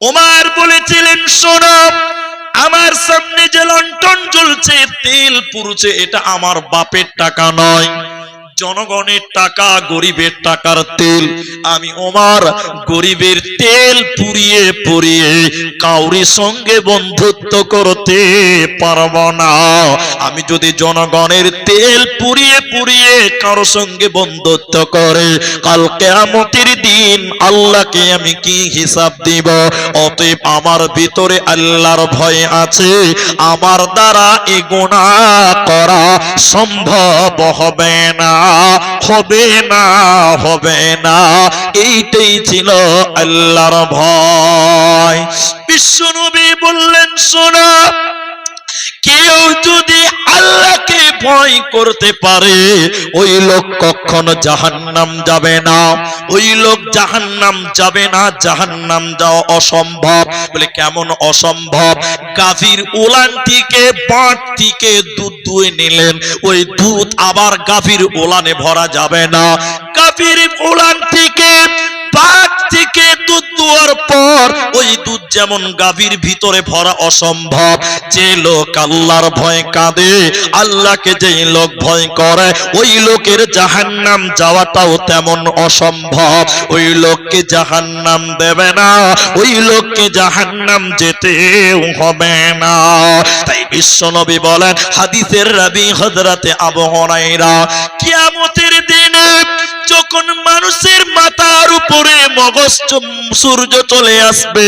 ওমার বলেছিলেন, শোনো, আমার সামনে যে লন্ঠন জ্বলছে, তেল পুরুছে এটা আমার বাপের টাকা নয়। জনগণের টাকা, গরিবের টাকার তেল। আমি ওমার গরিবের তেল পুড়িয়ে পুড়িয়ে কাউরি সঙ্গে বন্ধুত্ব করতে পারব না। আমি যদি জনগণের তেল পুড়িয়ে পুড়িয়ে কারও সঙ্গে বন্ধুত্ব করে, কাল কেয়ামতের দিন আল্লাহকে আমি কি হিসাব দিব? অতএব আমার ভিতরে আল্লাহর ভয় আছে। আমার দ্বারা এ গুণা করা সম্ভব হবে না। হবে না হবে না। এইটাই ছিল আল্লাহর ভয়। বিশ্বনবী বললেন, শোনা, কেউ যদি আল্লাহকে ভয় করতে পারে, ওই লোক কখনো জাহান্নাম যাবে না। ওই লোক জাহান্নাম যাবে না, জাহান্নাম যাওয়া অসম্ভব। বলে, কেমন অসম্ভব? গাভীর উলান থেকে বাঁট থেকে দুধ দুয়ে নিলেন ওই দুধ আবার গাভীর উলানে ভরা যাবে না। গাভীর উলান থেকে থেকে দুধ দুয়ার পর ওই দুধ যেমন গাভীর ভিতরে ভরা অসম্ভব, যে লোক আল্লাহর ভয় কাঁদে, আল্লাহকে যেই লোক ভয় করে, ওই লোকের জাহান্নাম যাওয়াটাও তেমন অসম্ভব। ওই লোককে জাহান্নাম দেবে না, ওই লোককে জাহান্নাম যেতেও হবে না। তাই বিশ্বনবী বলেন, হাদিসের রবি হজরতে আবহরাইরা কিয়ামতের দিনে যখন মানুষের মাথার উপরে মগজ সূর্য চলে আসবে,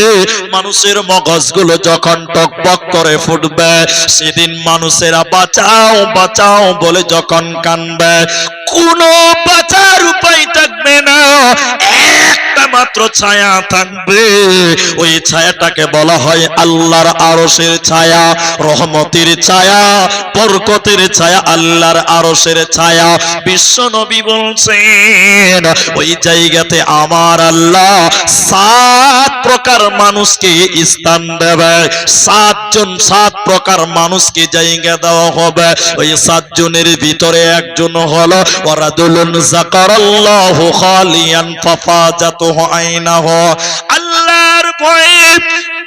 মানুষের মগজগুলো যখন টকবক করে ফুটবে, সেদিন মানুষেরা বাঁচাও বাঁচাও বলে যখন কানবে। কোনো বাঁচার উপায় থাকবে না। একটা মাত্র ছায়া থাকবে। ওই ছায়াটাকে বলা হয় আল্লাহর আরশের ছায়া, রহমতের ছায়া, বরকতের ছায়া, আল্লাহর আরশের ছায়া। বিশ্ব নবী বলছেন, ওই জায়গাতে আমার আল্লাহ সাত প্রকার মানুষকে স্থান দেবে। সাতজন সাত প্রকার মানুষকে জায়গা দেওয়া হবে। ওই সাতজনের ভিতরে একজন হলো ওরাদুলুন জাকারাল্লাহু খালিয়ান ফাফাজাতুহু আইনাহু আল্লাহর ভয়ে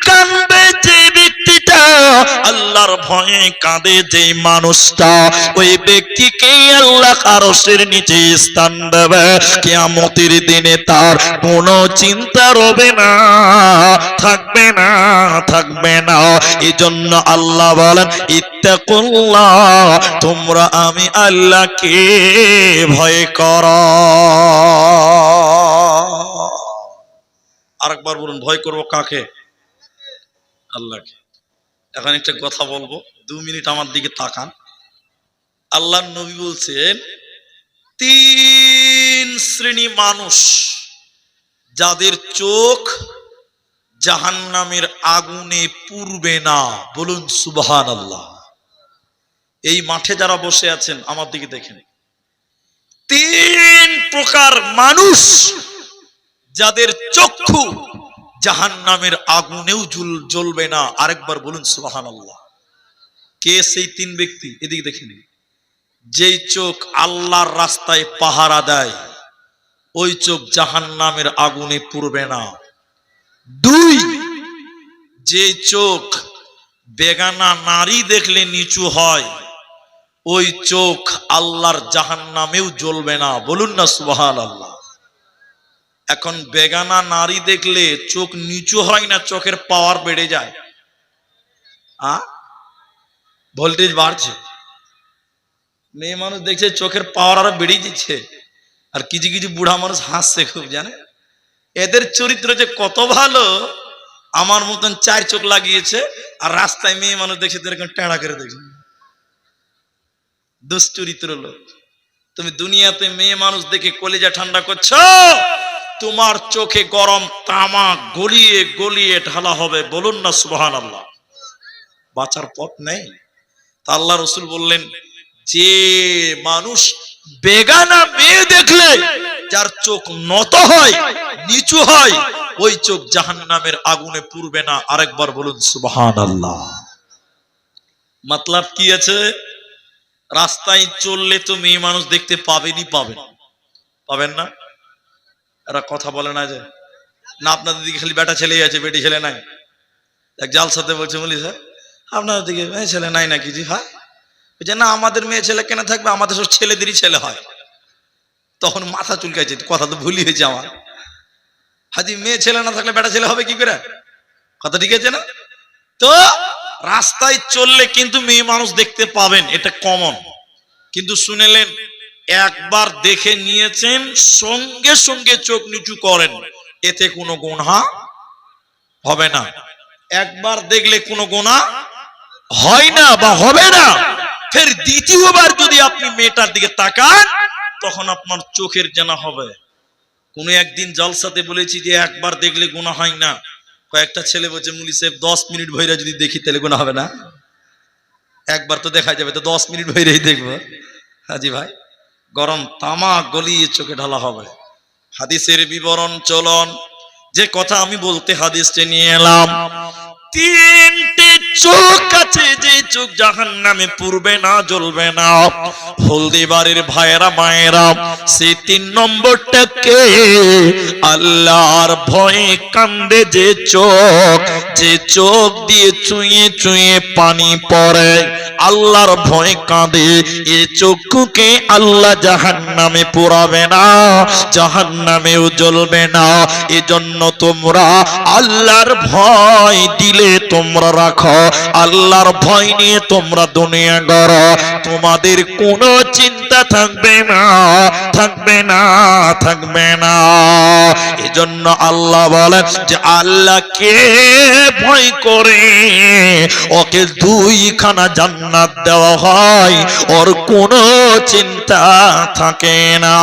কাঁদবে যে ব্যক্তিটা, আল্লাহর ভয়ে কাঁদে যে মানুষটা, ওই ব্যক্তিকে আল্লাহ আরশের নিচে স্থান দেবে। কিয়ামতের দিনে তার কোনো চিন্তা রবে না, থাকবে না থাকবে না। এই জন্য আল্লাহ বলেন, ইত্তাকুল্লাহ, তোমরা আমি আল্লাহকে ভয় কর। আরেকবার বলুন, ভয় করব কাকে? আল্লাহকে। এখন একটা কথা বলব, দু মিনিট আমার দিকে তাকান। আল্লাহ নবী বলছেন, তিন শ্রেণি মানুষ, যাদের চোখ জাহান্নামের আগুনে পুরবে না। বলুন সুবহান আল্লাহ এই মাঠে যারা বসে আছেন, আমার দিকে দেখেন। তিন প্রকার মানুষ যাদের চক্ষু জাহান্নামের আগুনেও জ্বলবে না। আরেকবার বলুন সুবহান আল্লাহ কে সেই তিন ব্যক্তি? এদিকে দেখে নিন। যেই চোখ আল্লাহর রাস্তায় পাহারা দেয়, ওই চোখ জাহান্নামের আগুনে পুরবে না। দুই যে চোখ বেগানা নারী দেখলে নিচু হয়, ওই চোখ আল্লাহর জাহান্নামেও জ্বলবে না। বলুন না সুবহান আল্লাহ এখন বেগানা নারী দেখলে চোখ নিচু হয় না, চোখের পাওয়ার বেড়ে যায়। ভোল্টেজ বাড়ছে। মেয়ে মানুষ দেখছে চোখের পাওয়ার আরও বেড়ে দিচ্ছে। আর কিছু কিছু বুড়া মানুষ হাসছে খুব, জানে? এদের চরিত্র যে কত ভালো, আমার মতন চার চোখ লাগিয়েছে, আর রাস্তায় মেয়ে মানুষ দেখছে এরকম টেঁড়া করে দেখছে। দুশ্চরিত্র লোক। তুমি দুনিয়াতে মেয়ে মানুষ দেখে কলেজা ঠান্ডা করছ? তোমার চোখে গরম তামা গলিয়ে গলিয়ে ঢালা হবে, বলুন না সুবহান আল্লাহ বাঁচার পথ নেই। তা আল্লাহ রসুল বললেন, যে মানুষ বেগানা মেয়ে দেখলে যার চোখ নত হয়, নিচু হয়, ওই চোখ জাহান নামের আগুনে পুরবে না। আরেকবার বলুন সুবহান আল্লাহ মতলব কি আছে? রাস্তায় চললে তো মেয়ে মানুষ দেখতে পাবেনই পাবেন। পাবেন না? এরা কথা বলে না যে, না আপনাদের দিকে খালি বেটা ছেলেই আছে, বেটি ছেলে নাই। এক জাল সাথে বলছে, বলি স্যার আপনাদের দিকে মেয়ে ছেলে নাই নাকি? জি হয় বলছে, না, আমাদের মেয়ে ছেলে কেন থাকবে? আমাদের সব ছেলেদেরই ছেলে হয়। তখন মাথা চুলকাইছে, কথা তো ভুলই হয়েছে আমার। হাজি, মেয়ে ছেলে না থাকলে বেটা ছেলে হবে কি করে? কথা ঠিক আছে না? তো রাস্তায় চললে কিন্তু মেয়ে মানুষ দেখতে পাবেন, এটা কমন কিন্তু শুনেলেন একবার দেখে নিয়েছেন, সঙ্গে সঙ্গে চোখ নিচু করেন। এতে কোনো গোনা হবে না। একবার দেখলে কোনো গোনা হয় না বা হবে না। ফের দ্বিতীয়বার যদি আপনি মেয়েটার দিকে তাকান, তখন আপনার চোখের জানা হবে। কোন একদিন জলসাতে বলেছি যে একবার দেখলে গোনা হয় না। কয়েকটা ছেলে বলছে, মুলি সাহেব, দশ মিনিট ভৈরা যদি দেখি তাহলে গোনা হবে না। একবার তো দেখা যাবে, তো দশ মিনিট ভৈরেই দেখব। হাজি ভাই। গরম তামা গলিয়ে চোখে ঢালা হবে। হাদিসের বিবরণ চলন। যে কথা আমি বলতে হাদিসটা নিয়ে এলাম, তিনটি চোখ আছে, যে চোখ জাহান নামে পূর্বে না, জ্বলবে না। হলদি বাড়ির ভাইয়েরা, মায়েরা সেই তিন নম্বরটাকে আল্লাহর ভয়ে কান্দে যে চোখ যে চোখ দিয়ে চুইয়ে চুইয়ে পানি পড়ে। আল্লাহর ভয় কাঁদে। এ চক্ষুকে আল্লাহ জাহান নামে পোড়াবে না জাহান নামেও জ্বলবে না। এজন্য তোমরা আল্লাহর ভয় দিলে তোমরা রাখো, আল্লাহর ভয় নিয়ে তোমরা দুনিয়া গড়। তোমাদের কোনো চিন্তা থাকবে না থাকবে না থাকবে না। এজন্য আল্লাহ বলেন যে আল্লাহকে ভয় করে ওকে দুইখানা জান্নাত দেওয়া হয়, ওর কোনো চিন্তা থাকে না।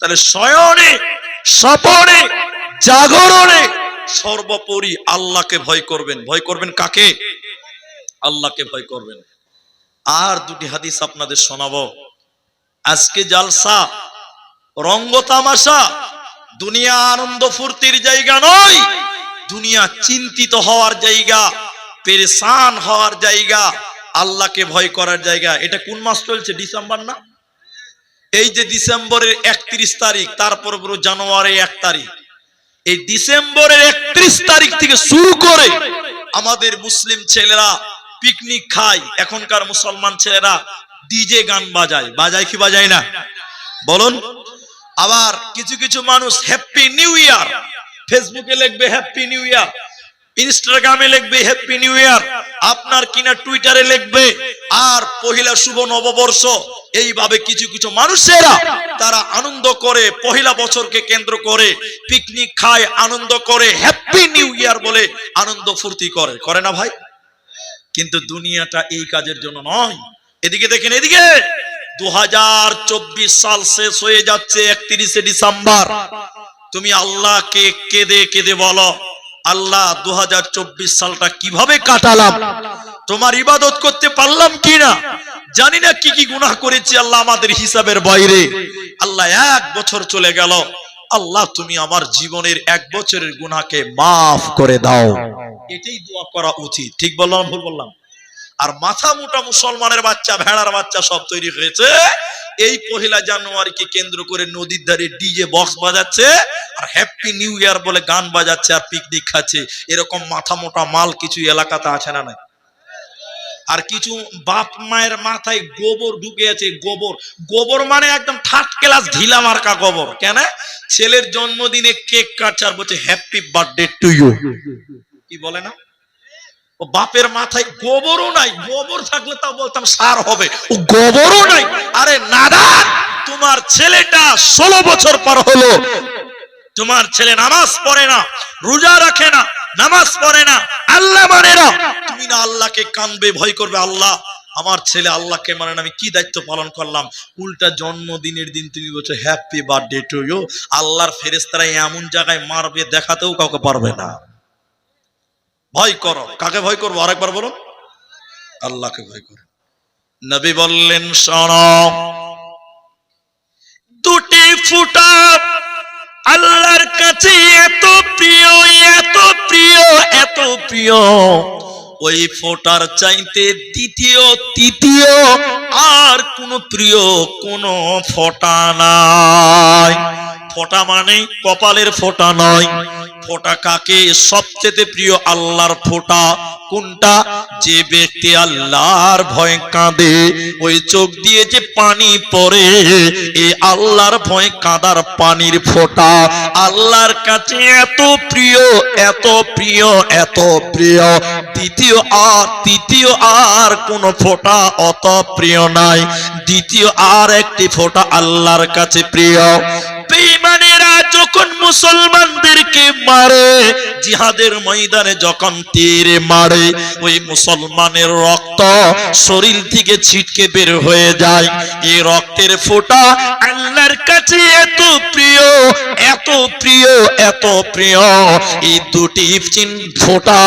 তাহলে শয়নে স্বপনে, জাগরণে সর্বোপরি আল্লাহকে ভয় করবেন। ভয় করবেন কাকে? আল্লাহকে ভয় করবেন। আর দুটি হাদিস আপনাদের শোনাব। আজকে জালসা, রঙ্গ তামাশা, দুনিয়া আনন্দ ফুর্তির জায়গা নয়, দুনিয়া চিন্তিত হওয়ার জায়গা, পেরেশান হওয়ার জায়গা, আল্লাহকে ভয় করার জায়গা। এটা কোন মাস চলছে, ডিসেম্বর না? এই যে ডিসেম্বরের একত্রিশ তারিখ তারপর পুরো জানুয়ারি এক তারিখ। এই ডিসেম্বরের একত্রিশ তারিখ থেকে শুরু করে আমাদের মুসলিম ছেলেরা পিকনিক খায়। এখনকার মুসলমান ছেলেরা ডিজে গান বাজায়। বাজায় কি বাজায় না? বলুন। আবার কিছু কিছু মানুষ হ্যাপি নিউ ইয়ার ফেসবুকে লিখবে হ্যাপি নিউ ইয়ার ইনস্টাগ্রামে লিখবে হ্যাপি নিউ ইয়ার আপনার কিনা টুইটারে লিখবে, আর পহিলা শুভ নববর্ষ। এইভাবে কিছু কিছু মানুষেরা, তারা আনন্দ করে, পহিলা বছরকে কেন্দ্র করে পিকনিক খায়, আনন্দ করে হ্যাপি নিউ ইয়ার বলে আনন্দ ফুর্তি করে। করে না ভাই? কিন্তু দুনিয়াটা এই কাজের জন্য নয়। এদিকে দেখেন, এদিকে। দুহাজার চব্বিশ সাল শেষ হয়ে যাচ্ছে একত্রিশে ডিসেম্বর। তুমি আল্লাহকে কেঁদে কেঁদে বলো, আল্লাহ দু হাজার চব্বিশ সালটা কীভাবে কাটালাম? তোমার ইবাদত করতে পারলাম কি না জানি না কি কি গুনাহ করেছি আল্লাহ আমাদের হিসাবের বাইরে। আল্লাহ এক বছর চলে গেল আল্লাহ, তুমি আমার জীবনের এক বছরের গুনাহকে মাফ করে দাও। এটাই দোয়া করা উচিত। ঠিক বললাম ভুল বললাম? আর মাথা মোটা মুসলমানের বাচ্চা, ভেড়ার বাচ্চা সব তৈরি হয়েছে। এই পহেলা জানুয়ারিকে কেন্দ্র করে নদীর ধারে ডিজে বক্স বাজাচ্ছে আর হ্যাপি নিউ ইয়ার বলে গান বাজাচ্ছে আর পিকনিক খাচ্ছে। এরকম মাথা মোটা মাল কিছু এলাকাতে আছে না নাই? আর কিছু বাপ মায়ের মাথায় গোবর ঢুকে আছে, গোবর। গোবর মানে একদম থার্ড ক্লাস ঢিলা মার্কা গোবর, কেন? ছেলের জন্মদিনে কেক কাটছে আর বলছে হ্যাপি বার্থডে টু ইউ কি বলে না? বাপের মাথায় গোবরও নাই, গোবর থাকলে তা বলতাম সার হবে। ও গোবরও নাই। আরে নাদান, তোমার ছেলেটা ষোলো বছর পর হলো। তোমার ছেলে নামাজ পড়ে না, রোজা রাখে না, নামাজ পড়ে না, আল্লাহ মানে না। তুমি না আল্লাহকে কানবে, ভয় করবে, আল্লাহ, আমার ছেলে আল্লাহকে মানে আমি কি দায়িত্ব পালন করলাম? উল্টা জন্মদিনের দিন তুমি বলছো হ্যাপি বার্থডে টু ইউ আল্লাহর ফেরেস্তারা এমন জায়গায় মারবে, দেখাতেও কাউকে পারবে না। ভয় করো। কাকে ভয় করব? আরেকবার বলো। আল্লাহকে ভয় করো। নবী বললেন, শোন, দুটি ফুটা আল্লাহর কাছে এত প্রিয় এত প্রিয় এত প্রিয়। ওই ফোটার চাইতে দ্বিতীয়, তৃতীয় আর কোন প্রিয় কোন ফোটা নাই। ফোটা মানে কপালের ফোটা নয়। ফোটা কাকে? সবচেয়ে প্রিয় আল্লাহর ফোটা কোনটা? যে ব্যক্তি আল্লাহর ভয় কাঁদে, ওই চোখ দিয়ে যে পানি পড়ে, এ আল্লাহর ভয় কাঁদার পানির ফোঁটা। আল্লাহর কাছে এত প্রিয় এত প্রিয় এত প্রিয়। দ্বিতীয় আর, তৃতীয় আর কোন ফোঁটা অত প্রিয় নাই। দ্বিতীয় আর একটি ফোঁটা আল্লাহর কাছে প্রিয়। বেঈমানেরা যখন মুসলমানদেরকে মারে জিহাদের ময়দানে যখন তীর মারে, ওই মুসলমানের রক্ত শরীর থেকে ছিটকে বের হয়ে যায়। এই রক্তের ফোঁটা আল্লাহর কাছে এত প্রিয় এত প্রিয় এত প্রিয়। এই দুটি চিন ফোঁটা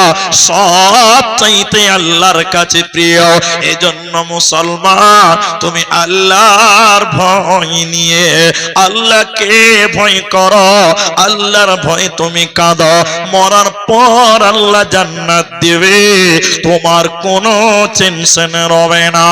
সব চাইতে আল্লাহর কাছে প্রিয়। এজন্য মুসলমান, তুমি আল্লাহর ভয় নিয়ে আল্লাহকে ভয় করো, আল্লাহর ভয় তুমি কাঁদ। কাঁদো করার পর আল্লাহ জান্নাত দেবে তোমার কোনো টেনশন রবে না।